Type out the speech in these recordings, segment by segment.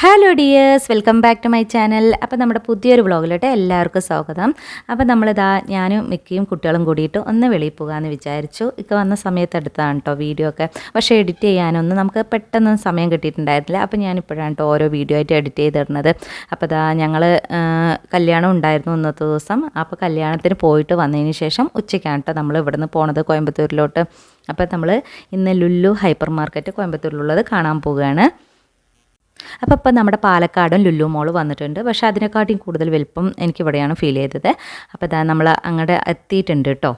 Hello dears welcome back to my channel അപ്പോൾ നമ്മുടെ പുതിയൊരു വ്ളോഗിലോട്ട് എല്ലാവർക്കും സ്വാഗതം. അപ്പോൾ നമ്മളിതാ ഞാനും മിക്കയും കുട്ടികളും കൂടിയിട്ട് ഒന്ന് വെളിയിൽ പോകാമെന്ന് വിചാരിച്ചു. ഇക്ക വന്ന സമയത്ത് എടുത്തതാണ് കേട്ടോ വീഡിയോ ഒക്കെ. പക്ഷേ എഡിറ്റ് ചെയ്യാനൊന്നും നമുക്ക് പെട്ടെന്ന് സമയം കിട്ടിയിട്ടുണ്ടായിരുന്നില്ല. അപ്പോൾ ഞാനിപ്പോഴാണ് കേട്ടോ ഓരോ വീഡിയോ ആയിട്ട് എഡിറ്റ് ചെയ്തിടുന്നത്. അപ്പോൾ ഇതാ ഞങ്ങൾ കല്യാണം ഉണ്ടായിരുന്നു ഇന്നത്തെ ദിവസം. അപ്പോൾ കല്യാണത്തിന് പോയിട്ട് വന്നതിന് ശേഷം ഉച്ചയ്ക്കാണ് കേട്ടോ നമ്മൾ ഇവിടുന്ന് പോണത് കോയമ്പത്തൂരിലോട്ട്. അപ്പോൾ നമ്മൾ ഇന്ന് ലുല്ലു ഹൈപ്പർ മാർക്കറ്റ് കോയമ്പത്തൂരിലുള്ളത് കാണാൻ പോവുകയാണ്. അപ്പോൾ ഇപ്പം നമ്മുടെ പാലക്കാടും ലുല്ലു മോൾ വന്നിട്ടുണ്ട്. പക്ഷേ അതിനെക്കാട്ടിയും കൂടുതൽ വലുപ്പം എനിക്കിവിടെയാണ് ഫീൽ ചെയ്തത്. അപ്പോൾ ഇതാ നമ്മൾ അങ്ങോട്ട് എത്തിയിട്ടുണ്ട് കേട്ടോ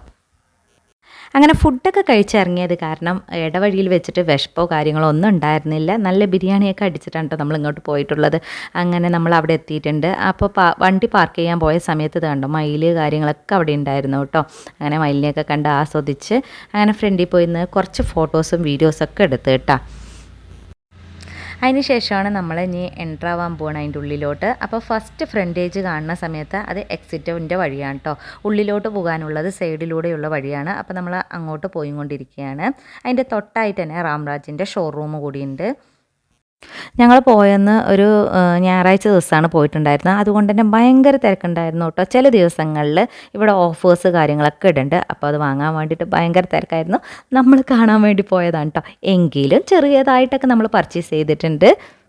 അങ്ങനെ ഫുഡൊക്കെ കഴിച്ചിറങ്ങിയത് കാരണം ഇടവഴിയിൽ വെച്ചിട്ട് വിഷപ്പോ കാര്യങ്ങളോ ഒന്നും ഉണ്ടായിരുന്നില്ല. നല്ല ബിരിയാണിയൊക്കെ അടിച്ചിട്ടാണ് കേട്ടോ നമ്മൾ ഇങ്ങോട്ട് പോയിട്ടുള്ളത്. അങ്ങനെ നമ്മൾ അവിടെ എത്തിയിട്ടുണ്ട്. അപ്പോൾ വണ്ടി പാർക്ക് ചെയ്യാൻ പോയ സമയത്ത് കണ്ടോ മയിൽ കാര്യങ്ങളൊക്കെ അവിടെ ഉണ്ടായിരുന്നു കേട്ടോ അങ്ങനെ മയിലിനെയൊക്കെ കണ്ട് ആസ്വദിച്ച് അങ്ങനെ ഫ്രണ്ടിൽ പോയിന്ന് കുറച്ച് ഫോട്ടോസും വീഡിയോസൊക്കെ എടുത്ത് കേട്ടോ അതിന് ശേഷമാണ് നമ്മൾ ഇനി എന്റർ ആവാൻ പോകണം അതിന്റെ ഉള്ളിലോട്ട്. അപ്പോൾ ഫസ്റ്റ് ഫ്രണ്ടേജ് കാണുന്ന സമയത്ത് അത് എക്സിറ്റിന്റെ വഴിയാണ് കേട്ടോ ഉള്ളിലോട്ട് പോകാനുള്ളത് സൈഡിലൂടെയുള്ള വഴിയാണ്. അപ്പോൾ നമ്മൾ അങ്ങോട്ട് പോയിക്കൊണ്ടിരിക്കുകയാണ്. അതിന്റെ തൊട്ടായിട്ട് തന്നെ റാംരാജിന്റെ ഷോറൂം കൂടിയുണ്ട് ഞങ്ങൾ പോയെന്ന് ഒരു ഞായറാഴ്ച ദിവസമാണ് പോയിട്ടുണ്ടായിരുന്നത്. അതുകൊണ്ട് തന്നെ ഭയങ്കര തിരക്കുണ്ടായിരുന്നു കേട്ടോ. ചില ദിവസങ്ങളിൽ ഇവിടെ ഓഫേഴ്സ് കാര്യങ്ങളൊക്കെ ഇടുന്നുണ്ട്. അപ്പോൾ അത് വാങ്ങാൻ വേണ്ടിയിട്ട് ഭയങ്കര തിരക്കായിരുന്നു. നമ്മൾ കാണാൻ വേണ്ടി പോയതാണ് കേട്ടോ. എങ്കിലും ചെറിയതായിട്ടൊക്കെ നമ്മൾ പർച്ചേസ് ചെയ്തിട്ടുണ്ട്.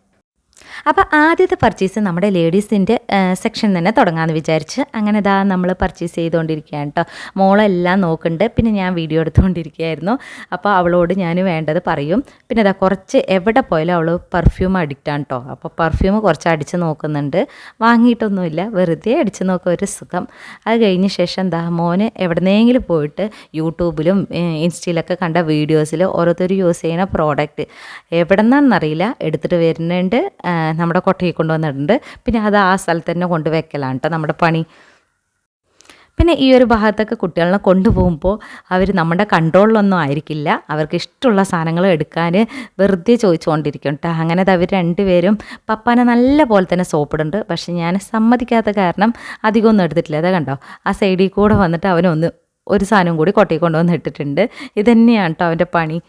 അപ്പോൾ ആദ്യത്തെ പർച്ചേസ് നമ്മുടെ ലേഡീസിന്റെ സെക്ഷൻ തന്നെ തുടങ്ങാമെന്ന് വിചാരിച്ച് അങ്ങനെ ഇതാ നമ്മൾ പർച്ചേസ് ചെയ്തുകൊണ്ടിരിക്കുകയാണ് കേട്ടോ മോളെല്ലാം നോക്കുന്നുണ്ട് പിന്നെ ഞാൻ വീഡിയോ എടുത്തുകൊണ്ടിരിക്കുകയായിരുന്നു അപ്പോൾ അവളോട് ഞാൻ വേണ്ടത് പറയും. പിന്നെ ഇതാ കുറച്ച് എവിടെ പോയാലും അവൾ പെർഫ്യൂം അഡിക്റ്റാണ് കേട്ടോ അപ്പോൾ പെർഫ്യൂം കുറച്ച് അടിച്ച് നോക്കുന്നുണ്ട്. വാങ്ങിയിട്ടൊന്നുമില്ല. വെറുതെ അടിച്ച് നോക്കുക ഒരു സുഖം. അത് കഴിഞ്ഞ ശേഷം എന്താ മോന് എവിടെന്നെങ്കിലും പോയിട്ട് യൂട്യൂബിലും ഇൻസ്റ്റയിലൊക്കെ കണ്ട വീഡിയോസിൽ ഓരോരുത്തർ യൂസ് ചെയ്യുന്ന പ്രോഡക്റ്റ് എവിടെ നിന്നാണെന്നറിയില്ല എടുത്തിട്ട് വരുന്നുണ്ട്. നമ്മുടെ കൊട്ടയിൽ കൊണ്ടുവന്നിട്ടുണ്ട്. പിന്നെ അത് ആ സ്ഥലത്ത് തന്നെ കൊണ്ട് വെക്കലാണ് കേട്ടോ നമ്മുടെ പണി. പിന്നെ ഈ ഒരു ഭാഗത്തൊക്കെ കുട്ടികളെ കൊണ്ടുപോകുമ്പോൾ അവർ നമ്മുടെ കൺട്രോളിലൊന്നും ആയിരിക്കില്ല. അവർക്ക് ഇഷ്ടമുള്ള സാധനങ്ങൾ എടുക്കാൻ വെറുതെ ചോദിച്ചുകൊണ്ടിരിക്കും കേട്ടോ അങ്ങനെ അവർ രണ്ടുപേരും പപ്പാനെ നല്ല പോലെ തന്നെ സോപ്പിടുന്നുണ്ട്. പക്ഷെ ഞാൻ സമ്മതിക്കാത്ത കാരണം അധികമൊന്നും എടുത്തിട്ടില്ല. അതാ കണ്ടോ? ആ സൈഡിൽ കൂടെ വന്നിട്ട് അവനൊന്ന് ഒരു സാധനം കൂടി കൊട്ടയിൽ കൊണ്ടുവന്നിട്ടിട്ടുണ്ട് ഇതന്നെയാണ് കേട്ടോ അവന്റെ പണി.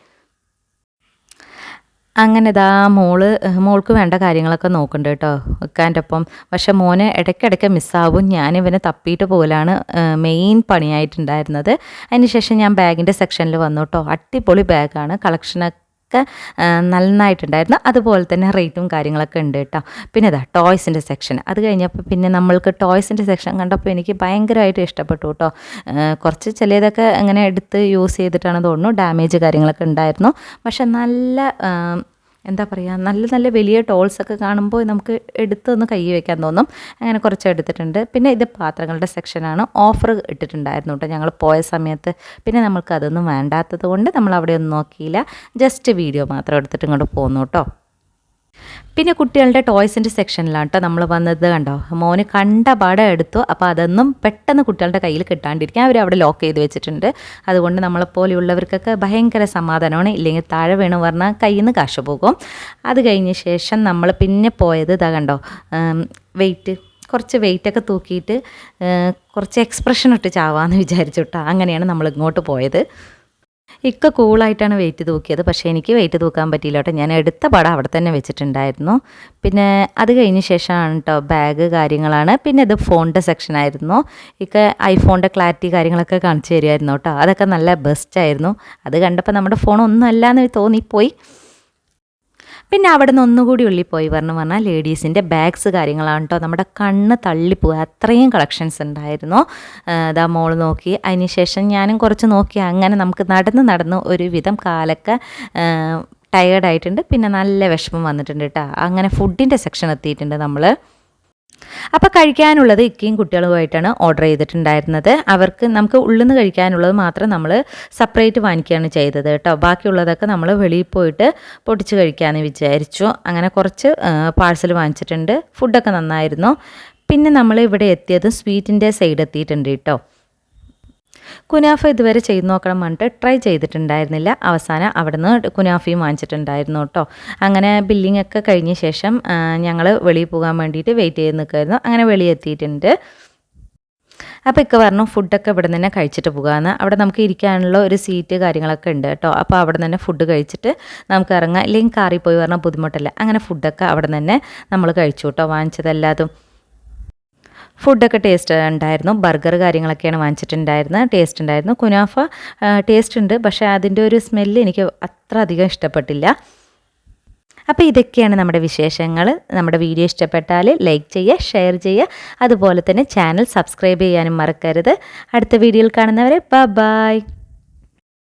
അങ്ങനെ ഇതാ മോൾ മോൾക്ക് വേണ്ട കാര്യങ്ങളൊക്കെ നോക്കുന്നുണ്ട് കേട്ടോ. വെക്കാന്റെ ഒപ്പം പക്ഷെ മോനെ ഇടയ്ക്കിടയ്ക്ക് മിസ്സാവും. ഞാൻ ഇവനെ തപ്പിയിട്ട് പോലാണ് മെയിൻ പണിയായിട്ടുണ്ടായിരുന്നത്. അതിനുശേഷം ഞാൻ ബാഗിന്റെ സെക്ഷനിൽ വന്നു കേട്ടോ. അടിപൊളി ബാഗാണ് കളക്ഷനൊക്കെ ഒക്കെ നന്നായിട്ടുണ്ടായിരുന്നു. അതുപോലെ തന്നെ റേറ്റും കാര്യങ്ങളൊക്കെ ഉണ്ട് കേട്ടോ. പിന്നെ ഇതാ ടോയ്സിന്റെ സെക്ഷൻ അത് കഴിഞ്ഞപ്പോൾ പിന്നെ നമ്മൾക്ക് ടോയ്സിന്റെ സെക്ഷൻ കണ്ടപ്പോൾ എനിക്ക് ഭയങ്കരമായിട്ട് ഇഷ്ടപ്പെട്ടു കേട്ടോ. കുറച്ച് ചിലതൊക്കെ അങ്ങനെ എടുത്ത് യൂസ് ചെയ്തിട്ടാണ് തോന്നുന്നു. ഡാമേജ് കാര്യങ്ങളൊക്കെ ഉണ്ടായിരുന്നു. പക്ഷെ നല്ല എന്താ പറയുക നല്ല നല്ല വലിയ ടോൾസൊക്കെ കാണുമ്പോൾ നമുക്ക് എടുത്തൊന്ന് കൈ വയ്ക്കാൻ തോന്നും. അങ്ങനെ കുറച്ച് എടുത്തിട്ടുണ്ട്. പിന്നെ ഇത് പാത്രങ്ങളുടെ സെക്ഷനാണ് ഓഫർ ഇട്ടിട്ടുണ്ടായിരുന്നു കേട്ടോ ഞങ്ങൾ പോയ സമയത്ത്. പിന്നെ നമ്മൾക്ക് അതൊന്നും വേണ്ടാത്തത് കൊണ്ട് നമ്മൾ അവിടെ ഒന്നും നോക്കിയില്ല. ജസ്റ്റ് വീഡിയോ മാത്രം എടുത്തിട്ട് ഇങ്ങോട്ട് പോന്നു കേട്ടോ പിന്നെ കുട്ടികളുടെ ടോയ്സിന്റെ സെക്ഷനിലാണ് കേട്ടോ നമ്മൾ വന്നത് കണ്ടോ? മോന് കണ്ട പടം എടുത്തു. അപ്പോൾ അതൊന്നും പെട്ടെന്ന് കുട്ടികളുടെ കയ്യിൽ കിട്ടാണ്ടിരിക്കാൻ അവർ അവിടെ ലോക്ക് ചെയ്ത് വെച്ചിട്ടുണ്ട്. അതുകൊണ്ട് നമ്മളെപ്പോലെയുള്ളവർക്കൊക്കെ ഭയങ്കര സമാധാനമാണ്. ഇല്ലെങ്കിൽ താഴെ വീണ് പറഞ്ഞാൽ കയ്യിൽ നിന്ന് കാശ് പോകും. അത് കഴിഞ്ഞ ശേഷം നമ്മൾ പിന്നെ പോയത് ഇതാ കണ്ടോ? വെയിറ്റ് കുറച്ച് വെയിറ്റൊക്കെ തൂക്കിയിട്ട് കുറച്ച് എക്സ്പ്രഷൻ ഇട്ട് ചാവാന്ന് വിചാരിച്ചു കേട്ടോ അങ്ങനെയാണ് നമ്മൾ ഇങ്ങോട്ട് പോയത്. ഇക്ക കൂളായിട്ടാണ് വെയിറ്റ് തൂക്കിയത്. പക്ഷേ എനിക്ക് വെയിറ്റ് തൂക്കാൻ പറ്റിയില്ല കേട്ടോ. ഞാൻ എടുത്ത പടം അവിടെ തന്നെ വെച്ചിട്ടുണ്ടായിരുന്നു. പിന്നെ അത് കഴിഞ്ഞ ശേഷമാണ് കേട്ടോ ബാഗ് കാര്യങ്ങളാണ്. പിന്നെ ഇത് ഫോണിന്റെ സെക്ഷൻ ആയിരുന്നു. ഇക്ക ഐഫോണിന്റെ ക്ലാരിറ്റി കാര്യങ്ങളൊക്കെ കാണിച്ചു തരുമായിരുന്നു കേട്ടോ അതൊക്കെ നല്ല ബെസ്റ്റായിരുന്നു അത് കണ്ടപ്പോൾ നമ്മുടെ ഫോൺ ഒന്നും തോന്നിപ്പോയി. പിന്നെ അവിടെ നിന്ന് ഒന്നുകൂടി ഉള്ളിൽ പോയി പറഞ്ഞു പറഞ്ഞാൽ ലേഡീസിന്റെ ബാഗ്സ് കാര്യങ്ങളാണ് കേട്ടോ നമ്മുടെ കണ്ണ് തള്ളിപ്പോയി. അത്രയും കളക്ഷൻസ് ഉണ്ടായിരുന്നു. അതാ മോൾ നോക്കി. അതിനുശേഷം ഞാനും കുറച്ച് നോക്കി. അങ്ങനെ നമുക്ക് നടന്ന് നടന്ന് ഒരുവിധം കാലൊക്കെ ടയേർഡായിട്ടുണ്ട് പിന്നെ നല്ല വിഷമം വന്നിട്ടുണ്ട് കേട്ടോ അങ്ങനെ ഫുഡിന്റെ സെക്ഷൻ എത്തിയിട്ടുണ്ട് നമ്മൾ അപ്പോൾ കഴിക്കാനുള്ളത് ഇക്കയും കുട്ടികളുമായിട്ടാണ് ഓർഡർ ചെയ്തിട്ടുണ്ടായിരുന്നത്. അവർക്ക് നമുക്ക് ഉള്ളിൽ നിന്ന് കഴിക്കാനുള്ളത് മാത്രം നമ്മൾ സെപ്പറേറ്റ് വാങ്ങിക്കുകയാണ് ചെയ്തത് കേട്ടോ. ബാക്കിയുള്ളതൊക്കെ നമ്മൾ വെളിയിൽ പോയിട്ട് പൊട്ടിച്ച് കഴിക്കാമെന്ന് വിചാരിച്ചു. അങ്ങനെ കുറച്ച് പാഴ്സൽ വാങ്ങിച്ചിട്ടുണ്ട്. ഫുഡൊക്കെ നന്നായിരുന്നു. പിന്നെ നമ്മൾ ഇവിടെ എത്തിയത് സ്വീറ്റിന്റെ സൈഡ് എത്തിയിട്ടുണ്ട് കേട്ടോ. കുനാഫ ഇതുവരെ ചെയ്തു നോക്കണം പറഞ്ഞിട്ട് ട്രൈ ചെയ്തിട്ടുണ്ടായിരുന്നില്ല. അവസാനം അവിടെ നിന്ന് കുനാഫയും വാങ്ങിച്ചിട്ടുണ്ടായിരുന്നു കേട്ടോ. അങ്ങനെ ബില്ലിംഗ് ഒക്കെ കഴിഞ്ഞ ശേഷം ഞങ്ങൾ വെളിയിൽ പോകാൻ വേണ്ടിയിട്ട് വെയിറ്റ് ചെയ്ത് നിൽക്കുമായിരുന്നു അങ്ങനെ വെളിയെത്തിയിട്ടുണ്ട് അപ്പോൾ ഇക്ക പറഞ്ഞു ഫുഡൊക്കെ ഇവിടെ തന്നെ കഴിച്ചിട്ട് പോകാമെന്ന് അവിടെ നമുക്ക് ഇരിക്കാനുള്ള ഒരു സീറ്റ് കാര്യങ്ങളൊക്കെ ഉണ്ട് കേട്ടോ. അപ്പോൾ അവിടെ തന്നെ ഫുഡ് കഴിച്ചിട്ട് നമുക്ക് ഇറങ്ങാം. അല്ലെങ്കിൽ കാറിൽ പോയി പറഞ്ഞാൽ ബുദ്ധിമുട്ടല്ല. അങ്ങനെ ഫുഡൊക്കെ അവിടെ തന്നെ നമ്മൾ കഴിച്ചു കേട്ടോ. വാങ്ങിച്ചതെല്ലാതും ഫുഡൊക്കെ ടേസ്റ്റ് ഉണ്ടായിരുന്നു. ബർഗർ കാര്യങ്ങളൊക്കെയാണ് വാങ്ങിച്ചിട്ടുണ്ടായിരുന്നത്. ടേസ്റ്റ് ഉണ്ടായിരുന്നു. കുനാഫ ടേസ്റ്റ് ഉണ്ട്. പക്ഷേ അതിന്റെ ഒരു സ്മെല്ല് എനിക്ക് അത്ര അധികം ഇഷ്ടപ്പെട്ടില്ല. അപ്പോൾ ഇതൊക്കെയാണ് നമ്മുടെ വിശേഷങ്ങൾ. നമ്മുടെ വീഡിയോ ഇഷ്ടപ്പെട്ടാൽ ലൈക്ക് ചെയ്യുക ഷെയർ ചെയ്യുക. അതുപോലെ തന്നെ ചാനൽ സബ്സ്ക്രൈബ് ചെയ്യാനും മറക്കരുത്. അടുത്ത വീഡിയോയിൽ കാണുന്നവരെ ബ ബായ്